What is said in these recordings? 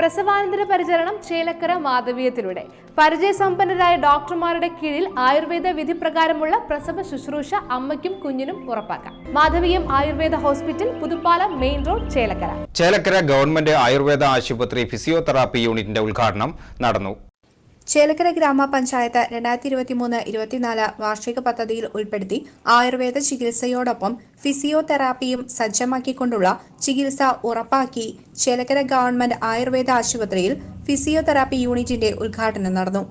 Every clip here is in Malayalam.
പ്രസവാനന്തര പരിചരണം ചേലക്കര മാധവീയത്തിലൂടെ. പരിചയസമ്പന്നരായ ഡോക്ടർമാരുടെ കീഴിൽ ആയുർവേദ വിധി പ്രകാരമുള്ള പ്രസവ ശുശ്രൂഷ അമ്മയ്ക്കും കുഞ്ഞിനും ഉറപ്പാക്കാം. Madhaviyam Ayurveda hospital Puthuppalam main road Chelakkara. Chelakkara government Ayurveda ആശുപത്രി ഫിസിയോതെറാപ്പി യൂണിറ്റിന്റെ ഉദ്ഘാടനം നടന്നു. ചേലക്കര ഗ്രാമപഞ്ചായത്ത് രണ്ടായിരത്തി ഇരുപത്തി മൂന്ന് ഇരുപത്തിനാല് വാർഷിക പദ്ധതിയിൽ ഉൾപ്പെടുത്തി ആയുർവേദ ചികിത്സയോടൊപ്പം ഫിസിയോതെറാപ്പിയും സജ്ജമാക്കിക്കൊണ്ടുള്ള ചികിത്സ ഉറപ്പാക്കി ചേലക്കര ഗവൺമെന്റ് ആയുർവേദ ആശുപത്രിയിൽ ഫിസിയോതെറാപ്പി യൂണിറ്റിന്റെ ഉദ്ഘാടനം നടന്നു.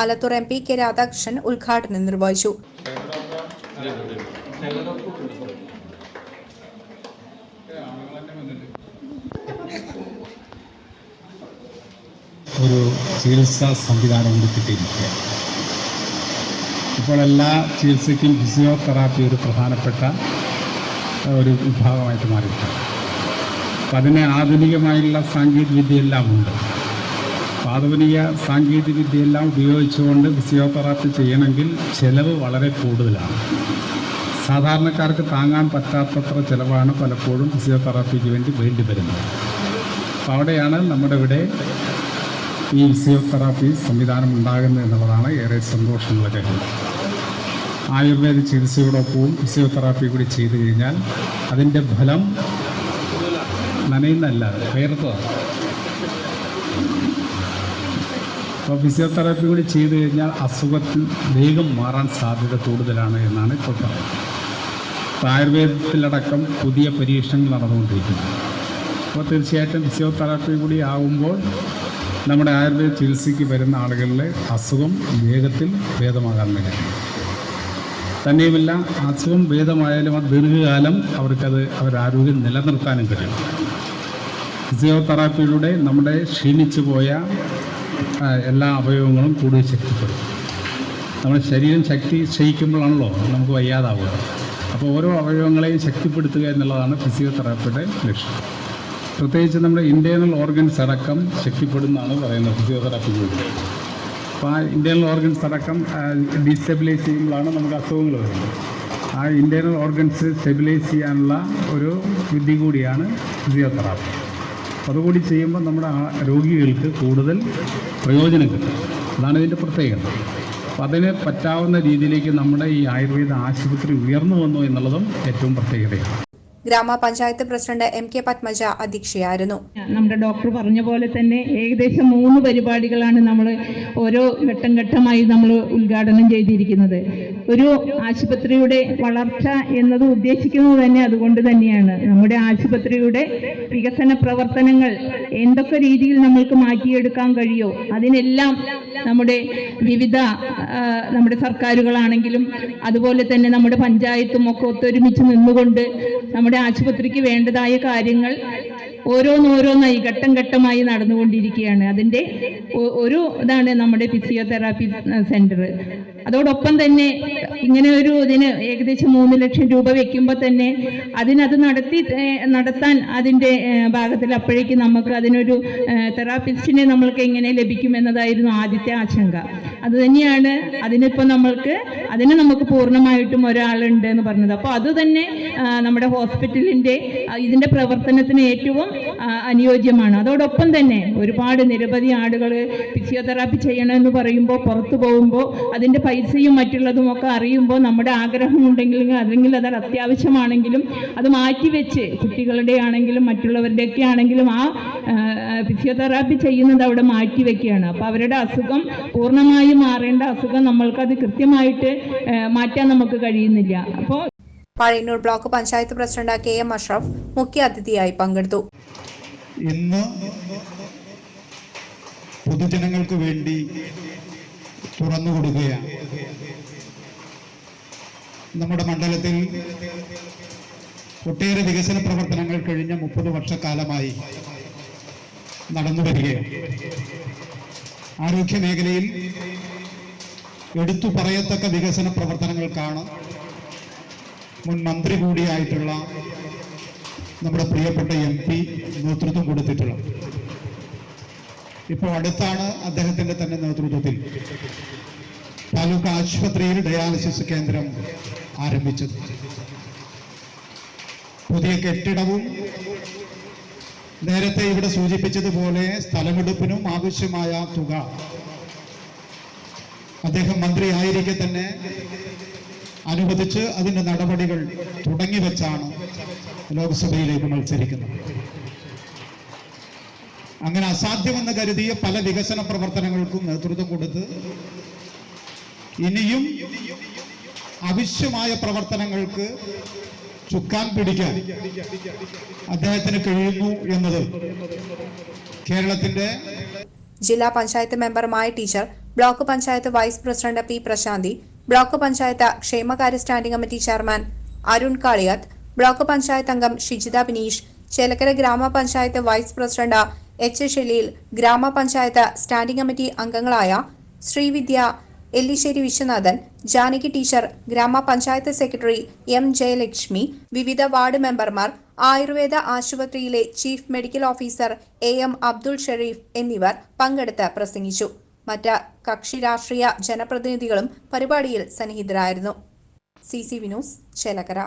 Alathur M P K Radhakrishnan ഉദ്ഘാടനം നിർവഹിച്ചു. ഒരു ചികിത്സാ സംവിധാനം കൂടി കിട്ടിയിരിക്കുകയാണ് ഇപ്പോൾ എല്ലാ ചികിത്സയ്ക്കും ഫിസിയോതെറാപ്പി ഒരു പ്രധാനപ്പെട്ട ഒരു വിഭാഗമായിട്ട് മാറിയിട്ടുണ്ട്. അപ്പം അതിന് ആധുനികമായുള്ള സാങ്കേതിക വിദ്യയെല്ലാം ഉണ്ട് ആധുനിക സാങ്കേതിക വിദ്യയെല്ലാം ഉപയോഗിച്ചുകൊണ്ട് ഫിസിയോതെറാപ്പി ചെയ്യണമെങ്കിൽ ചിലവ് വളരെ കൂടുതലാണ്. സാധാരണക്കാർക്ക് താങ്ങാൻ പറ്റാത്തത്ര ചിലവാണ് പലപ്പോഴും ഫിസിയോതെറാപ്പിക്ക് വേണ്ടി വേണ്ടി വരുന്നത്. അപ്പോൾ അവിടെയാണ് നമ്മുടെ ഇവിടെ ഈ ഫിസിയോതെറാപ്പി സംവിധാനം ഉണ്ടാകുന്നത് എന്നുള്ളതാണ് ഏറെ സന്തോഷമുള്ള കാര്യം. ആയുർവേദ ചികിത്സയോടൊപ്പവും ഫിസിയോതെറാപ്പി കൂടി ചെയ്തു കഴിഞ്ഞാൽ അതിന്റെ ഫലം നനയുന്നല്ല വേർത്തതാണ് അപ്പോൾ ഫിസിയോതെറാപ്പി കൂടി ചെയ്തു കഴിഞ്ഞാൽ അസുഖത്തിൽ വേഗം മാറാൻ സാധ്യത കൂടുതലാണ് എന്നാണ് ഇപ്പോൾ പറയുന്നത്. ആയുർവേദത്തിലടക്കം പുതിയ പരീക്ഷണങ്ങൾ നടന്നുകൊണ്ടിരിക്കുന്നു. അപ്പോൾ തീർച്ചയായിട്ടും ഫിസിയോതെറാപ്പി കൂടി ആകുമ്പോൾ നമ്മുടെ ആയുർവേദ ചികിത്സയ്ക്ക് വരുന്ന ആളുകളിലെ അസുഖം വേഗത്തിൽ ഭേദമാകാൻ വേണ്ടി തന്നെയുമല്ല അസുഖം ഭേദമായാലും അത് ദീർഘകാലം അവർക്കത് അവരുടെ ആരോഗ്യം നിലനിർത്താനും കഴിയും. ഫിസിയോതെറാപ്പിയിലൂടെ നമ്മുടെ ക്ഷീണിച്ചു പോയ എല്ലാ അവയവങ്ങളും കൂടുതൽ ശക്തിപ്പെടും. നമ്മുടെ ശരീരം ശക്തി ക്ഷയിക്കുമ്പോഴാണല്ലോ നമുക്ക് വയ്യാതാവുക. അപ്പോൾ ഓരോ അവയവങ്ങളെയും ശക്തിപ്പെടുത്തുക എന്നുള്ളതാണ് ഫിസിയോതെറാപ്പിയുടെ ലക്ഷ്യം. പ്രത്യേകിച്ച് നമ്മുടെ ഇന്റേർണൽ ഓർഗൻസ് അടക്കം ശക്തിപ്പെടുന്നതാണ് പറയുന്നത് ഫിസിയോതെറാപ്പി ചെയ്തത് അപ്പോൾ ആ ഇന്റേർണൽ ഓർഗൻസ് അടക്കം ഡീസ്റ്റെബിലൈസ് ചെയ്യുമ്പോഴാണ് നമുക്ക് അസുഖങ്ങൾ വരുന്നത്. ആ ഇന്റേർണൽ ഓർഗൻസ് സ്റ്റെബിലൈസ് ചെയ്യാനുള്ള ഒരു വിദ്യ കൂടിയാണ് ഫിസിയോതെറാപ്പി. അതുകൂടി ചെയ്യുമ്പോൾ നമ്മുടെ രോഗികൾക്ക് കൂടുതൽ പ്രയോജനം കിട്ടും. അതാണ് ഇതിന്റെ പ്രത്യേകത. അപ്പം അതിന് പറ്റാവുന്ന രീതിയിലേക്ക് നമ്മുടെ ഈ ആയുർവേദ ആശുപത്രി ഉയർന്നു വന്നു എന്നുള്ളതും ഏറ്റവും പ്രത്യേകതയാണ്. ഗ്രാമപഞ്ചായത്ത് പ്രസിഡന്റ് എം കെ പത്മജ അധ്യക്ഷയായിരുന്നു. നമ്മുടെ ഡോക്ടർ പറഞ്ഞ പോലെ തന്നെ ഏകദേശം മൂന്ന് പരിപാടികളാണ് നമ്മൾ ഓരോ ഘട്ടം ഘട്ടമായി നമ്മൾ ഉദ്ഘാടനം ചെയ്തിരിക്കുന്നത്. ഒരു ആശുപത്രിയുടെ വളർച്ച എന്നത് ഉദ്ദേശിക്കുന്നത് തന്നെ അതുകൊണ്ട് തന്നെയാണ്. നമ്മുടെ ആശുപത്രിയുടെ വികസന പ്രവർത്തനങ്ങൾ എന്തൊക്കെ രീതിയിൽ നമ്മൾക്ക് മാറ്റിയെടുക്കാൻ കഴിയോ? അതിനെല്ലാം നമ്മുടെ വിവിധ നമ്മുടെ സർക്കാരുകളാണെങ്കിലും അതുപോലെ തന്നെ നമ്മുടെ പഞ്ചായത്തും ഒക്കെ ഒത്തൊരുമിച്ച് നിന്നുകൊണ്ട് നമ്മുടെ ആശുപത്രിക്ക് വേണ്ടതായ കാര്യങ്ങൾ ഓരോന്നോരോന്നായി ഘട്ടം ഘട്ടമായി നടന്നുകൊണ്ടിരിക്കുകയാണ്. അതിന്റെ ഒരു ഇതാണ് നമ്മുടെ ഫിസിയോതെറാപ്പി സെന്റർ അതോടൊപ്പം തന്നെ ഇങ്ങനെ ഒരു ഇതിന് ഏകദേശം മൂന്ന് ലക്ഷം രൂപ വെക്കുമ്പോൾ തന്നെ അതിനത് നടത്തി നടത്താൻ അതിന്റെ ഭാഗത്തിൽ അപ്പോഴേക്ക് നമുക്ക് അതിനൊരു തെറാപ്പിസ്റ്റിനെ നമ്മൾക്ക് എങ്ങനെ ലഭിക്കുമെന്നതായിരുന്നു ആദ്യത്തെ ആശങ്ക. അതുതന്നെയാണ് അതിനിപ്പോൾ നമ്മൾക്ക് അതിന് നമുക്ക് പൂർണമായിട്ടും ഒരാളുണ്ട് എന്ന് പറഞ്ഞത് അപ്പോൾ അതുതന്നെ നമ്മുടെ ഹോസ്പിറ്റലിന്റെ ഇതിന്റെ പ്രവർത്തനത്തിന് ഏറ്റവും അനുയോജ്യമാണ്. അതോടൊപ്പം തന്നെ ഒരുപാട് നിരവധി ആളുകൾ ഫിസിയോതെറാപ്പി ചെയ്യണമെന്ന് പറയുമ്പോൾ പുറത്തു പോകുമ്പോൾ അതിന്റെ പൈസയും മറ്റുള്ളതും ഒക്കെ അറിയുമ്പോൾ നമ്മുടെ ആഗ്രഹം ഉണ്ടെങ്കിൽ അല്ലെങ്കിൽ അത് അത്യാവശ്യമാണെങ്കിലും അത് മാറ്റിവെച്ച് കുട്ടികളുടെ ആണെങ്കിലും മറ്റുള്ളവരുടെയൊക്കെ ആണെങ്കിലും ആ ആ, ഫിസിയോതെറാപ്പി ചെയ്യുന്നത് അവിടെ മാറ്റിവെക്കുകയാണ്. അപ്പോൾ അവരുടെ അസുഖം പൂർണമായും മാറേണ്ട അസുഖം നമ്മൾക്കത് കൃത്യമായിട്ട് മാറ്റാൻ നമുക്ക് കഴിയുന്നില്ല. അപ്പോൾ Pazhayannur block panchayat president K M Ashraf മുഖ്യ അതിഥിയായി പങ്കെടുത്തു. ഇന്ന് പൊതുജനങ്ങൾക്ക് വേണ്ടി തുറന്നു കൊടുക്കുകയാണ്. നമ്മുടെ മണ്ഡലത്തിൽ ഒട്ടേറെ വികസന പ്രവർത്തനങ്ങൾ കഴിഞ്ഞ മുപ്പത് വർഷക്കാലമായി നടന്നു വരികയാണ്. ആരോഗ്യ മേഖലയിൽ എടുത്തു പറയത്തക്ക വികസന പ്രവർത്തനങ്ങൾക്കാണ് മുൻ മന്ത്രി കൂടിയായിട്ടുള്ള നമ്മുടെ പ്രിയപ്പെട്ട എം പി നേതൃത്വം കൊടുത്തിട്ടുള്ളത്. ഇപ്പോൾ അടുത്താണ് അദ്ദേഹത്തിന്റെ തന്നെ നേതൃത്വത്തിൽ താലൂക്ക് ആശുപത്രിയിൽ ഡയാലിസിസ് കേന്ദ്രം ആരംഭിച്ചത്. പുതിയ കെട്ടിടവും നേരത്തെ ഇവിടെ സൂചിപ്പിച്ചതുപോലെ സ്ഥലമെടുപ്പിനും ആവശ്യമായ തുക അദ്ദേഹം മന്ത്രിയായിരിക്കെ തന്നെ അനുവദിച്ച് അതിന്റെ നടപടികൾ തുടങ്ങി വെച്ചാണ് ലോക്സഭയിലേക്ക് മത്സരിക്കുന്നത്. അങ്ങനെ അസാധ്യമെന്ന് കരുതിയ പല വികസന പ്രവർത്തനങ്ങൾക്കും നേതൃത്വം കൊടുത്ത് ഇനിയും ആവശ്യമായ പ്രവർത്തനങ്ങൾക്ക് ചുക്കാൻ പിടിക്കാൻ അദ്ദേഹത്തിന് കഴിയുന്നു എന്നത് കേരളത്തിന്റെ ജില്ലാ panchayat മെമ്പറുമായ teacher block panchayat vice president P Prasanthi block panchayat ക്ഷേമകാര്യ standing committee chairman Arun Kaliyath block panchayat അംഗം ഷിജിത ബിനീഷ് ചേലക്കര ഗ്രാമപഞ്ചായത്ത് വൈസ് പ്രസിഡന്റ് എച്ച് ഷെലിയിൽ ഗ്രാമപഞ്ചായത്ത് സ്റ്റാൻഡിംഗ് കമ്മിറ്റി അംഗങ്ങളായ ശ്രീവിദ്യ എല്ലിശ്ശേരി വിശ്വനാഥൻ ജാനകി ടീച്ചർ ഗ്രാമപഞ്ചായത്ത് സെക്രട്ടറി എം ജയലക്ഷ്മി വിവിധ വാർഡ് മെമ്പർമാർ ആയുർവേദ ആശുപത്രിയിലെ chief medical officer A M Abdul Sharif എന്നിവർ പങ്കെടുത്ത് പ്രസംഗിച്ചു. മറ്റ് കക്ഷി രാഷ്ട്രീയ ജനപ്രതിനിധികളും പരിപാടിയിൽ സന്നിഹിതരായിരുന്നു. C C Vinoos Chelakkara.